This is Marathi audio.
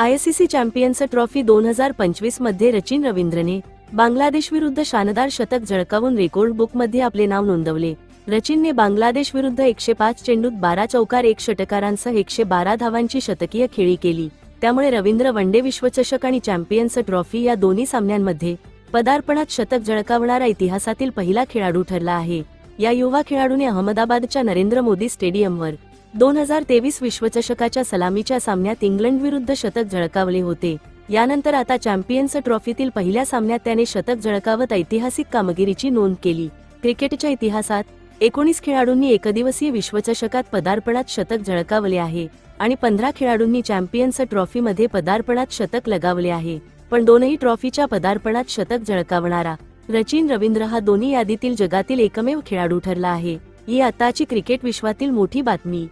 आयसीसी चॅम्पियन्स ट्रॉफी दोन हजार पंचवीसमध्ये रचिन रवींद्रने बांगलादेश विरुद्ध शानदार शतक झळकावून रेकॉर्ड बुकमध्ये आपले नाव नोंदवले. रचिनने बांगलादेश विरुद्ध एकशे पाच चेंडूत बारा चौकार एक षटकारांसह एकशे बारा धावांची शतकीय खेळी केली. त्यामुळे रवींद्र वनडे विश्वचषक आणि चॅम्पियन्स ट्रॉफी या दोन्ही सामन्यांमध्ये पदार्पणात शतक झळकावणारा इतिहासातील पहिला खेळाडू ठरला आहे. या युवा खेळाडूने अहमदाबादच्या नरेंद्र मोदी स्टेडियमवर दोन हजार तेवीस विश्वचषकाच्या सलामीच्या सामन्यात इंग्लंड विरुद्ध शतक झळकावले होते. यानंतर आता चॅम्पियन्स ट्रॉफीतील पहिल्या सामन्यात त्याने शतक झळकावत ऐतिहासिक कामगिरीची नोंद केली. क्रिकेटच्या इतिहासात एकोणीस खेळाडूंनी एकदिवसीय विश्वचषकात पदार्पणात शतक झळकावले आहे आणि पंधरा खेळाडूंनी चॅम्पियन्स ट्रॉफीमध्ये पदार्पणात शतक लगावले आहे. पण दोनही ट्रॉफीच्या पदार्पणात शतक झळकावणारा रचिन रवींद्र हा दोन्ही यादीतील जगातील एकमेव खेळाडू ठरला आहे. ही आताची क्रिकेट विश्वातील मोठी बातमी.